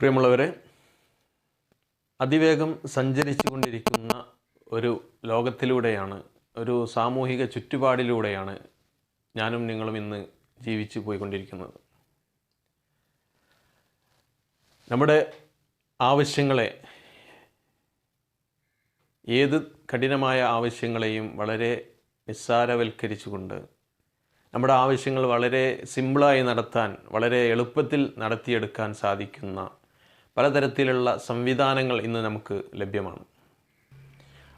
പ്രിയമുള്ളവരെ അതിവേഗം സഞ്ചരിച്ചു കൊണ്ടിരിക്കുന്ന ഒരു ലോകത്തിലൂടെയാണ് ഒരു സാമൂഹിക ചുറ്റുപാടിലൂടെയാണ് ഞാനും നിങ്ങളും ഇന്ന് ജീവിച്ചു പോയിക്കൊണ്ടിരിക്കുന്നത്. നമ്മുടെ ആവശ്യങ്ങളെ ഏത് കഠിനമായ ആവശ്യങ്ങളെയും വളരെ നിസ്സാരവൽക്കരിച്ചുകൊണ്ട് നമ്മുടെ ആവശ്യങ്ങൾ വളരെ സിമ്പിളായി നടത്താൻ വളരെ എളുപ്പത്തിൽ നടത്തിയെടുക്കാൻ സാധിക്കുന്ന പലതരത്തിലുള്ള സംവിധാനങ്ങൾ ഇന്ന് നമുക്ക് ലഭ്യമാണ്.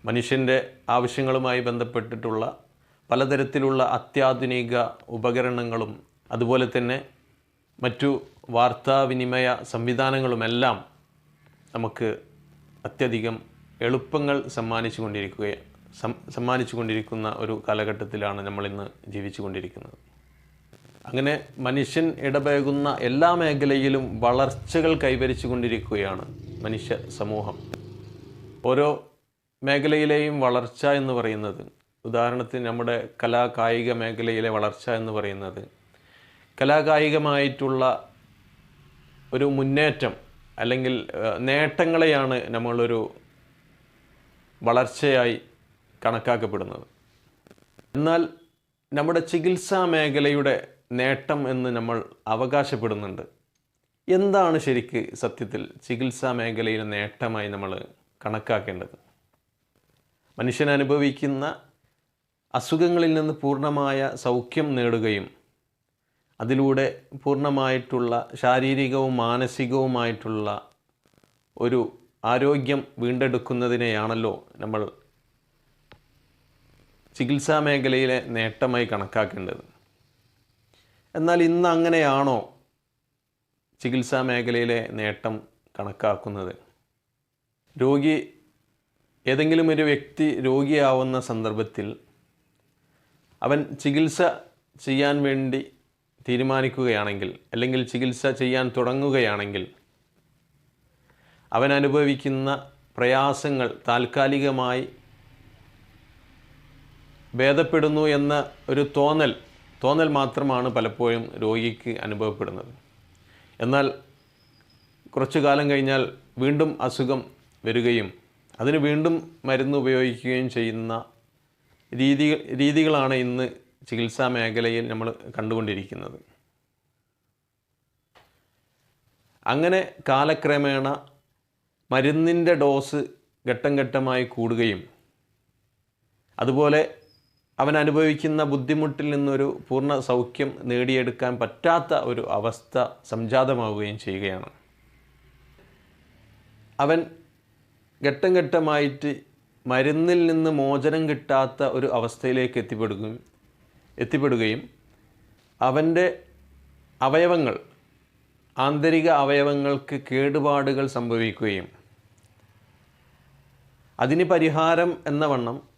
മനുഷ്യന്റെ ആവശ്യങ്ങളുമായി ബന്ധപ്പെട്ടിട്ടുള്ള പലതരത്തിലുള്ള അത്യാധുനിക ഉപകരണങ്ങളും അതുപോലെ തന്നെ മറ്റു വാർത്താവിനിമയ സംവിധാനങ്ങളുമെല്ലാം നമുക്ക് അത്യധികം എളുപ്പങ്ങൾ സമ്മാനിച്ചു കൊണ്ടിരിക്കുക സമ്മാനിച്ചു കൊണ്ടിരിക്കുന്ന ഒരു കാലഘട്ടത്തിലാണ് നമ്മളിന്ന് ജീവിച്ചു കൊണ്ടിരിക്കുന്നത് അങ്ങനെ മനുഷ്യൻ ഇടപഴകുന്ന എല്ലാ മേഖലയിലും വളർച്ചകൾ കൈവരിച്ചു കൊണ്ടിരിക്കുകയാണ് മനുഷ്യ സമൂഹം. ഓരോ മേഖലയിലെയും വളർച്ച എന്ന് പറയുന്നത് ഉദാഹരണത്തിന് നമ്മുടെ കലാകായിക മേഖലയിലെ വളർച്ച എന്ന് പറയുന്നത് കലാകായികമായിട്ടുള്ള ഒരു മുന്നേറ്റം അല്ലെങ്കിൽ നേട്ടങ്ങളെയാണ് നമ്മളൊരു വളർച്ചയായി കണക്കാക്കപ്പെടുന്നത്. എന്നാൽ നമ്മുടെ ചികിത്സാ മേഖലയുടെ നേട്ടം എന്ന് നമ്മൾ അവകാശപ്പെടുന്നുണ്ട്. എന്താണ് ശരിക്ക് സത്യത്തിൽ ചികിത്സാ മേഖലയിലെ നേട്ടമായി നമ്മൾ കണക്കാക്കേണ്ടത്? മനുഷ്യൻ അനുഭവിക്കുന്ന അസുഖങ്ങളിൽ നിന്ന് പൂർണമായ സൗഖ്യം നേടുകയും അതിലൂടെ പൂർണമായിട്ടുള്ള ശാരീരികവും മാനസികവുമായിട്ടുള്ള ഒരു ആരോഗ്യം വീണ്ടെടുക്കുന്നതിനെയാണല്ലോ നമ്മൾ ചികിത്സാ മേഖലയിലെ നേട്ടമായി കണക്കാക്കേണ്ടത്. എന്നാൽ ഇന്ന് അങ്ങനെയാണോ ചികിത്സാ മേഖലയിലെ നേട്ടം കണക്കാക്കുന്നത്? രോഗി ഏതെങ്കിലും ഒരു വ്യക്തി രോഗിയാവുന്ന സന്ദർഭത്തിൽ അവൻ ചികിത്സ ചെയ്യാൻ വേണ്ടി തീരുമാനിക്കുകയാണെങ്കിൽ അല്ലെങ്കിൽ ചികിത്സ ചെയ്യാൻ തുടങ്ങുകയാണെങ്കിൽ അവൻ അനുഭവിക്കുന്ന പ്രയാസങ്ങൾ താൽക്കാലികമായി ഭേദപ്പെടുന്നു എന്ന ഒരു തോന്നൽ തോന്നൽ മാത്രമാണ് പലപ്പോഴും രോഗിക്ക് അനുഭവപ്പെടുന്നത്. എന്നാൽ കുറച്ചു കാലം കഴിഞ്ഞാൽ വീണ്ടും അസുഖം വരികയും അതിന് വീണ്ടും മരുന്ന് ഉപയോഗിക്കുകയും ചെയ്യുന്ന രീതി രീതികളാണ് ഇന്ന് ചികിത്സാ മേഖലയിൽ നമ്മൾ കണ്ടുകൊണ്ടിരിക്കുന്നത്. അങ്ങനെ കാലക്രമേണ മരുന്നിന്റെ ഡോസ് ഘട്ടം ഘട്ടമായി കൂടുകയും അതുപോലെ അവൻ അനുഭവിക്കുന്ന ബുദ്ധിമുട്ടിൽ നിന്നൊരു പൂർണ സൗഖ്യം നേടിയെടുക്കാൻ പറ്റാത്ത ഒരു അവസ്ഥ സംജാതമാവുകയും ചെയ്യുകയാണ്. അവൻ ഘട്ടം ഘട്ടമായിട്ട് മരുന്നിൽ നിന്ന് മോചനം കിട്ടാത്ത ഒരു അവസ്ഥയിലേക്ക് എത്തിപ്പെടുകയും എത്തിപ്പെടുകയും അവന്റെ അവയവങ്ങൾ ആന്തരിക അവയവങ്ങൾക്ക് കേടുപാടുകൾ സംഭവിക്കുകയും. അതിന് പരിഹാരം എന്ന വണ്ണം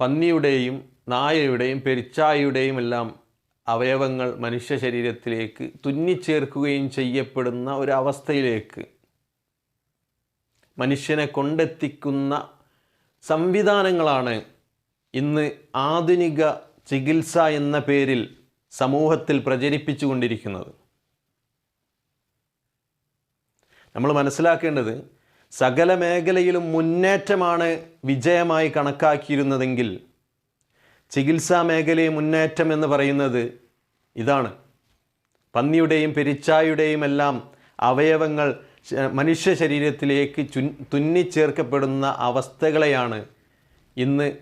പന്നിയുടെയും നായയുടെയും പെരിച്ചായയുടെയും എല്ലാം അവയവങ്ങൾ മനുഷ്യ ശരീരത്തിലേക്ക് തുന്നിച്ചേർക്കുകയും ചെയ്യപ്പെടുന്ന ഒരു അവസ്ഥയിലേക്ക് മനുഷ്യനെ കൊണ്ടെത്തിക്കുന്ന സംവിധാനങ്ങളാണ് ഇന്ന് ആധുനിക ചികിത്സ എന്ന പേരിൽ സമൂഹത്തിൽ പ്രചരിപ്പിച്ചുകൊണ്ടിരിക്കുന്നത്. നമ്മൾ മനസ്സിലാക്കേണ്ടത് സകല മേഖലയിലും മുന്നേറ്റമാണ് വിജയമായി കണക്കാക്കിയിരുന്നതെങ്കിൽ ചികിത്സാ മേഖലയെ മുന്നേറ്റം എന്ന് പറയുന്നത് ഇതാണ്. പന്നിയുടെയും പെരിച്ചായുടെയും എല്ലാം അവയവങ്ങൾ മനുഷ്യ ശരീരത്തിലേക്ക് ചു തുന്നിച്ചേർക്കപ്പെടുന്ന അവസ്ഥകളെയാണ് ഇന്ന്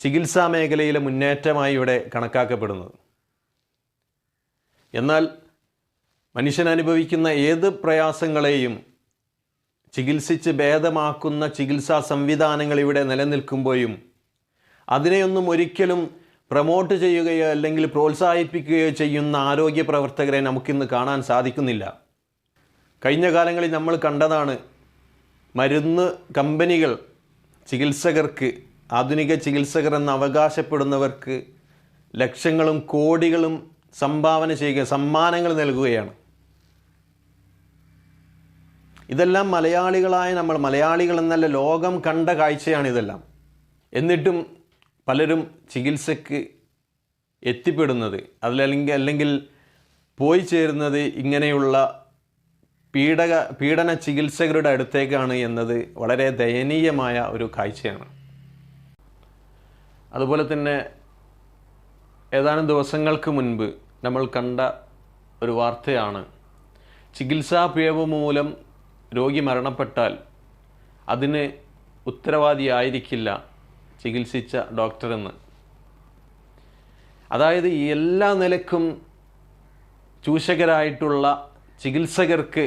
ചികിത്സാ മേഖലയിലെ മുന്നേറ്റമായി ഇവിടെ കണക്കാക്കപ്പെടുന്നത്. എന്നാൽ മനുഷ്യൻ അനുഭവിക്കുന്ന ഏത് പ്രയാസങ്ങളെയും ചികിത്സിച്ച് ഭേദമാക്കുന്ന ചികിത്സാ സംവിധാനങ്ങൾ ഇവിടെ നിലനിൽക്കുമ്പോഴും അതിനെയൊന്നും ഒരിക്കലും പ്രൊമോട്ട് ചെയ്യുകയോ അല്ലെങ്കിൽ പ്രോത്സാഹിപ്പിക്കുകയോ ചെയ്യുന്ന ആരോഗ്യ പ്രവർത്തകരെ നമുക്കിന്ന് കാണാൻ സാധിക്കുന്നില്ല. കഴിഞ്ഞ കാലങ്ങളിൽ നമ്മൾ കണ്ടതാണ് മരുന്ന് കമ്പനികൾ ചികിത്സകർക്ക് ആധുനിക ചികിത്സകർ എന്ന് അവകാശപ്പെടുന്നവർക്ക് ലക്ഷങ്ങളും കോടികളും സംഭാവന ചെയ്യുക സമ്മാനങ്ങൾ നൽകുകയാണ്. ഇതെല്ലാം മലയാളികളായ നമ്മൾ മലയാളികൾ എന്നല്ല ലോകം കണ്ട കാഴ്ചയാണ് ഇതെല്ലാം. എന്നിട്ടും പലരും ചികിത്സയ്ക്ക് എത്തിപ്പെടുന്നത് അതിലല്ലെങ്കിൽ അല്ലെങ്കിൽ പോയി ചേരുന്നത് ഇങ്ങനെയുള്ള പീഡക പീഡന ചികിത്സകരുടെ അടുത്തേക്കാണ് എന്നത് വളരെ ദയനീയമായ ഒരു കാഴ്ചയാണ്. അതുപോലെ തന്നെ ഏതാനും ദിവസങ്ങൾക്ക് മുൻപ് നമ്മൾ കണ്ട ഒരു വാർത്തയാണ് ചികിത്സാ പിഴവ് മൂലം രോഗി മരണപ്പെട്ടാൽ അതിന് ഉത്തരവാദിയായിരിക്കില്ല ചികിത്സിച്ച ഡോക്ടറെന്ന്. അതായത് എല്ലാ നിലക്കും ചൂഷകരായിട്ടുള്ള ചികിത്സകർക്ക്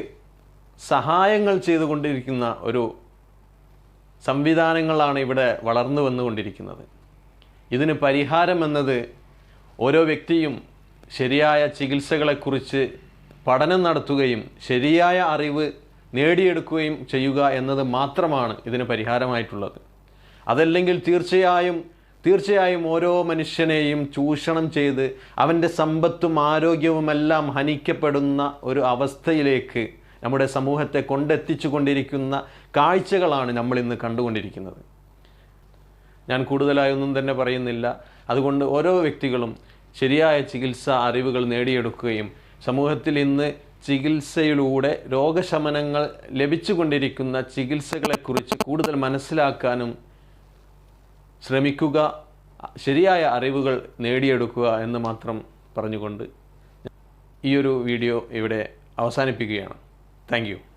സഹായങ്ങൾ ചെയ്തുകൊണ്ടിരിക്കുന്ന ഒരു സംവിധാനങ്ങളാണ് ഇവിടെ വളർന്നു വന്നുകൊണ്ടിരിക്കുന്നത്. ഇതിന് പരിഹാരം എന്നത് ഓരോ വ്യക്തിയും ശരിയായ ചികിത്സകളെക്കുറിച്ച് പഠനം നടത്തുകയും ശരിയായ അറിവ് നേടിയെടുക്കുകയും ചെയ്യുക എന്നത് മാത്രമാണ് ഇതിന് പരിഹാരമായിട്ടുള്ളത്. അതല്ലെങ്കിൽ തീർച്ചയായും തീർച്ചയായും ഓരോ മനുഷ്യനെയും ചൂഷണം ചെയ്ത് അവന്റെ സമ്പത്തും ആരോഗ്യവുമെല്ലാം ഹനിക്കപ്പെടുന്ന ഒരു അവസ്ഥയിലേക്ക് നമ്മുടെ സമൂഹത്തെ കൊണ്ടെത്തിച്ചു കൊണ്ടിരിക്കുന്ന കാഴ്ചകളാണ് നമ്മൾ ഇന്ന് കണ്ടുകൊണ്ടിരിക്കുന്നത്. ഞാൻ കൂടുതലായൊന്നും തന്നെ പറയുന്നില്ല. അതുകൊണ്ട് ഓരോ വ്യക്തികളും ശരിയായ ചികിത്സാ അറിവുകൾ നേടിയെടുക്കുകയും സമൂഹത്തിൽ ഇന്ന് ചികിത്സയിലൂടെ രോഗശമനങ്ങൾ ലഭിച്ചുകൊണ്ടിരിക്കുന്ന ചികിത്സകളെക്കുറിച്ച് കൂടുതൽ മനസ്സിലാക്കാനും ശ്രമിക്കുക ശരിയായ അറിവുകൾ നേടിയെടുക്കുക എന്ന് മാത്രം പറഞ്ഞുകൊണ്ട് ഈ ഒരു വീഡിയോ ഇവിടെ അവസാനിപ്പിക്കുകയാണ്. താങ്ക്